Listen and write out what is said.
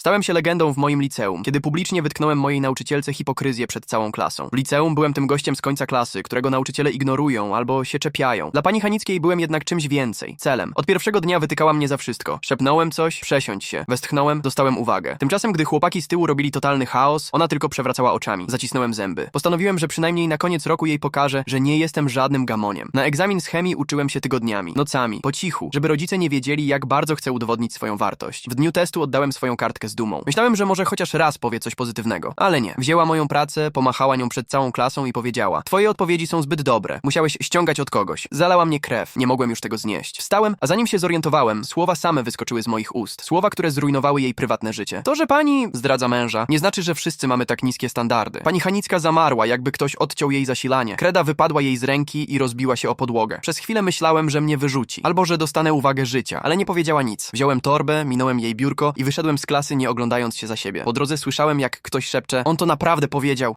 Stałem się legendą w moim liceum, kiedy publicznie wytknąłem mojej nauczycielce hipokryzję przed całą klasą. W liceum byłem tym gościem z końca klasy, którego nauczyciele ignorują albo się czepiają. Dla pani Hanickiej byłem jednak czymś więcej, celem. Od pierwszego dnia wytykała mnie za wszystko. Szepnąłem coś, przesiądź się. Westchnąłem, dostałem uwagę. Tymczasem, gdy chłopaki z tyłu robili totalny chaos, ona tylko przewracała oczami. Zacisnąłem zęby. Postanowiłem, że przynajmniej na koniec roku jej pokażę, że nie jestem żadnym gamoniem. Na egzamin z chemii uczyłem się tygodniami, nocami, po cichu, żeby rodzice nie wiedzieli, jak bardzo chcę udowodnić swoją wartość. W dniu testu oddałem swoją kartkę z dumą. Myślałem, że może chociaż raz powie coś pozytywnego, ale nie. Wzięła moją pracę, pomachała nią przed całą klasą i powiedziała: Twoje odpowiedzi są zbyt dobre. Musiałeś ściągać od kogoś. Zalała mnie krew, nie mogłem już tego znieść. Wstałem, a zanim się zorientowałem, słowa same wyskoczyły z moich ust. Słowa, które zrujnowały jej prywatne życie. To, że pani zdradza męża, nie znaczy, że wszyscy mamy tak niskie standardy. Pani Hanicka zamarła, jakby ktoś odciął jej zasilanie. Kreda wypadła jej z ręki i rozbiła się o podłogę. Przez chwilę myślałem, że mnie wyrzuci, albo że dostanę uwagę życia, ale nie powiedziała nic. Wziąłem torbę, minąłem jej biurko i wyszedłem z klasy, nie oglądając się za siebie. Po drodze słyszałem, jak ktoś szepcze: On to naprawdę powiedział.